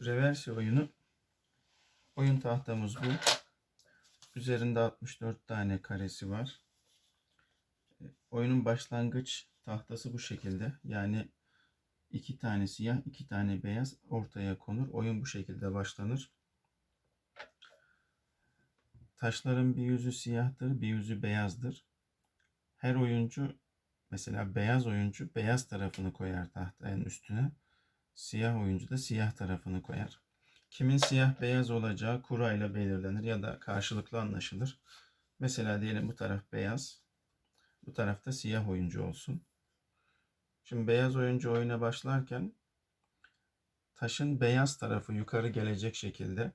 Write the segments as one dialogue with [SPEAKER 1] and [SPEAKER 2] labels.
[SPEAKER 1] Reversi oyunu. Oyun tahtamız bu. Üzerinde 64 tane karesi var. E, Oyunun başlangıç tahtası bu şekilde. Yani iki tane siyah, iki tane beyaz ortaya konur. Oyun bu şekilde başlanır. Taşların bir yüzü siyahtır, bir yüzü beyazdır. Her oyuncu mesela beyaz oyuncu beyaz tarafını koyar tahtaya üstüne. Siyah oyuncu da siyah tarafını koyar. Kimin siyah beyaz olacağı kurayla belirlenir ya da karşılıklı anlaşılır. Mesela diyelim bu taraf beyaz, bu tarafta siyah oyuncu olsun. Şimdi beyaz oyuncu oyuna başlarken taşın beyaz tarafı yukarı gelecek şekilde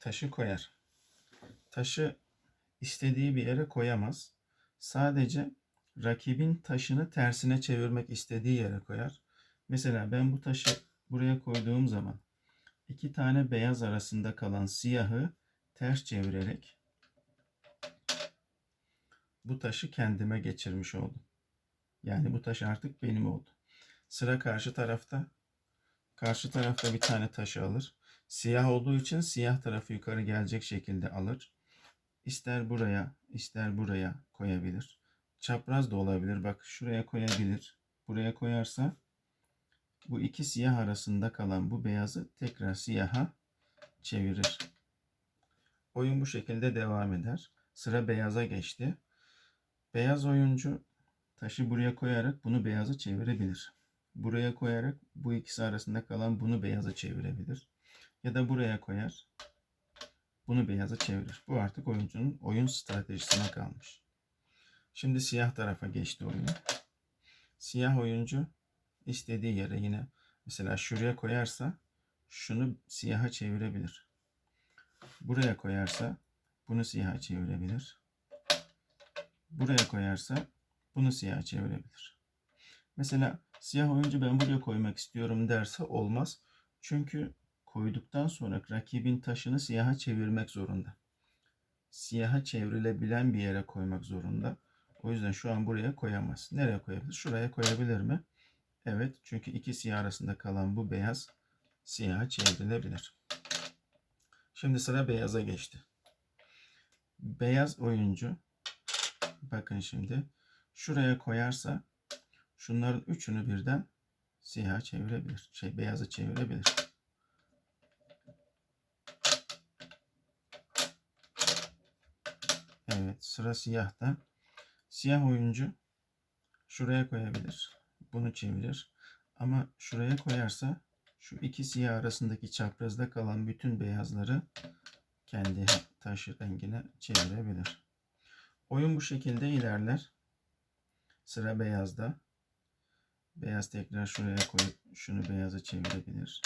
[SPEAKER 1] taşı koyar. Taşı istediği bir yere koyamaz. Sadece rakibin taşını tersine çevirmek istediği yere koyar. Mesela ben bu taşı buraya koyduğum zaman iki tane beyaz arasında kalan siyahı ters çevirerek bu taşı kendime geçirmiş oldum. Yani bu taş artık benim oldu. Sıra karşı tarafta. Karşı tarafta bir tane taşı alır. Siyah olduğu için siyah tarafı yukarı gelecek şekilde alır. İster buraya, ister buraya koyabilir. Çapraz da olabilir. Bak şuraya koyabilir. Buraya koyarsa bu iki siyah arasında kalan bu beyazı tekrar siyaha çevirir. Oyun bu şekilde devam eder. Sıra beyaza geçti. Beyaz oyuncu taşı buraya koyarak bunu beyaza çevirebilir. Buraya koyarak bu ikisi arasında kalan bunu beyaza çevirebilir. Ya da buraya koyar. Bunu beyaza çevirir. Bu artık oyuncunun oyun stratejisine kalmış. Şimdi siyah tarafa geçti oyun. Siyah oyuncu istediği yere yine mesela şuraya koyarsa şunu siyaha çevirebilir. Buraya koyarsa bunu siyaha çevirebilir. Buraya koyarsa bunu siyaha çevirebilir. Mesela siyah oyuncu ben buraya koymak istiyorum derse olmaz. Çünkü koyduktan sonra rakibin taşını siyaha çevirmek zorunda. Siyaha çevrilebilen bir yere koymak zorunda. O yüzden şu an buraya koyamaz. Nereye koyabilir? Şuraya koyabilir mi? Evet. Çünkü iki siyah arasında kalan bu beyaz siyaha çevrilebilir. Şimdi sıra beyaza geçti. Beyaz oyuncu bakın şimdi şuraya koyarsa şunların üçünü birden siyaha çevirebilir. Şey beyazı çevirebilir. Evet sıra siyahta. Siyah oyuncu şuraya koyabilir. Bunu çevirir. Ama şuraya koyarsa şu iki siyah arasındaki çaprazda kalan bütün beyazları kendi taşı rengine çevirebilir. Oyun bu şekilde ilerler. Sıra beyazda. Beyaz tekrar şuraya koyup şunu beyaza çevirebilir.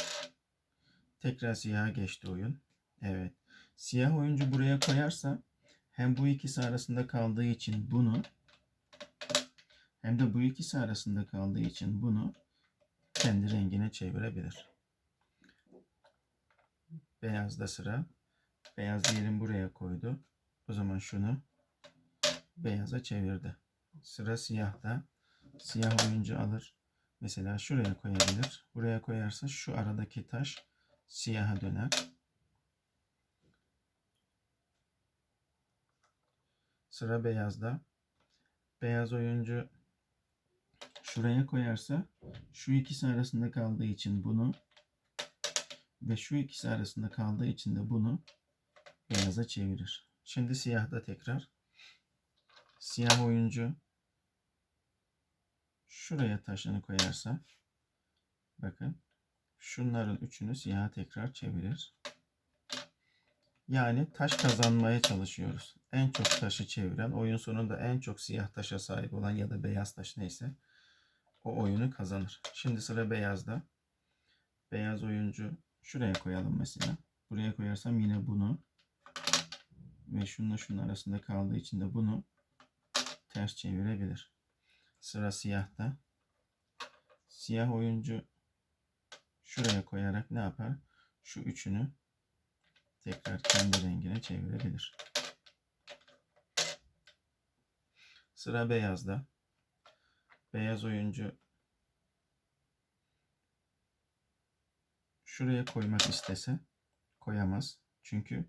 [SPEAKER 1] Tekrar siyaha geçti oyun. Evet. Siyah oyuncu buraya koyarsa hem bu ikisi arasında kaldığı için bunu hem de bu ikisi arasında kaldığı için bunu kendi rengine çevirebilir. Beyazda sıra. Beyaz diyelim buraya koydu. O zaman şunu beyaza çevirdi. Sıra siyahta. Siyah oyuncu alır. Mesela şuraya koyabilir. Buraya koyarsa şu aradaki taş siyaha döner. Sıra beyazda. Beyaz oyuncu şuraya koyarsa şu ikisi arasında kaldığı için bunu ve şu ikisi arasında kaldığı için de bunu beyaza çevirir. Şimdi siyahda tekrar. Siyah oyuncu şuraya taşını koyarsa bakın şunların üçünü siyaha tekrar çevirir. Yani taş kazanmaya çalışıyoruz. En çok taşı çeviren, oyun sonunda en çok siyah taşa sahip olan ya da beyaz taş neyse o oyunu kazanır. Şimdi sıra beyazda. Beyaz oyuncu şuraya koyalım mesela. Buraya koyarsam yine bunu ve şununla şunun arasında kaldığı için de bunu ters çevirebilir. Sıra siyahta. Siyah oyuncu şuraya koyarak ne yapar? Şu üçünü tekrar kendi rengine çevirebilir. Sıra beyazda. Beyaz oyuncu şuraya koymak istese koyamaz. Çünkü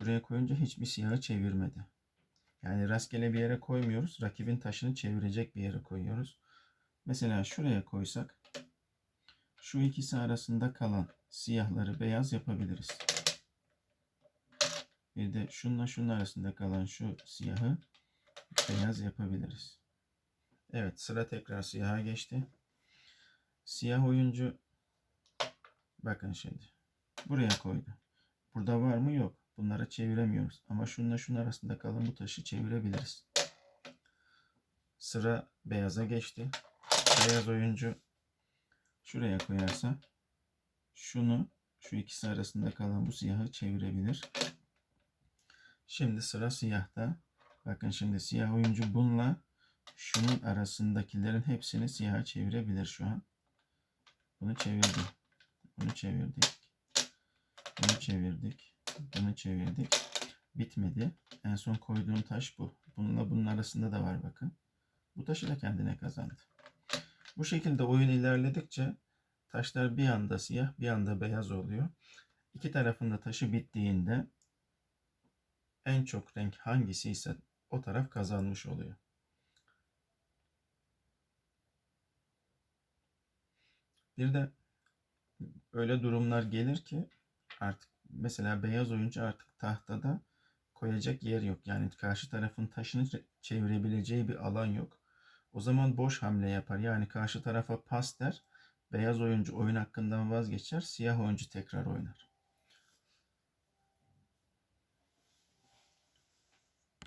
[SPEAKER 1] buraya koyunca hiçbir siyahı çevirmedi. Yani rastgele bir yere koymuyoruz. Rakibin taşını çevirecek bir yere koyuyoruz. Mesela şuraya koysak şu ikisi arasında kalan siyahları beyaz yapabiliriz. Bir de şununla şunun arasında kalan şu siyahı beyaz yapabiliriz. Evet sıra tekrar siyaha geçti. Siyah oyuncu bakın şimdi buraya koydu. Burada var mı? Yok. Bunları çeviremiyoruz. Ama şununla şunun arasında kalan bu taşı çevirebiliriz. Sıra beyaza geçti. Beyaz oyuncu şuraya koyarsa şunu şu ikisi arasında kalan bu siyahı çevirebilir. Şimdi sıra siyahta. Bakın şimdi siyah oyuncu bununla şunun arasındakilerin hepsini siyaha çevirebilir şu an. Bunu çevirdi. Bunu çevirdik. Bunu çevirdik. Bunu çevirdik. Bitmedi. En son koyduğum taş bu. Bununla bunun arasında da var bakın. Bu taşı da kendine kazandı. Bu şekilde oyun ilerledikçe taşlar bir anda siyah bir anda beyaz oluyor. İki tarafında taşı bittiğinde en çok renk hangisi ise o taraf kazanmış oluyor. Bir de öyle durumlar gelir ki artık mesela beyaz oyuncu artık tahtada koyacak yer yok. Yani karşı tarafın taşını çevirebileceği bir alan yok. O zaman boş hamle yapar. Yani karşı tarafa pas der. Beyaz oyuncu oyun hakkından vazgeçer. Siyah oyuncu tekrar oynar.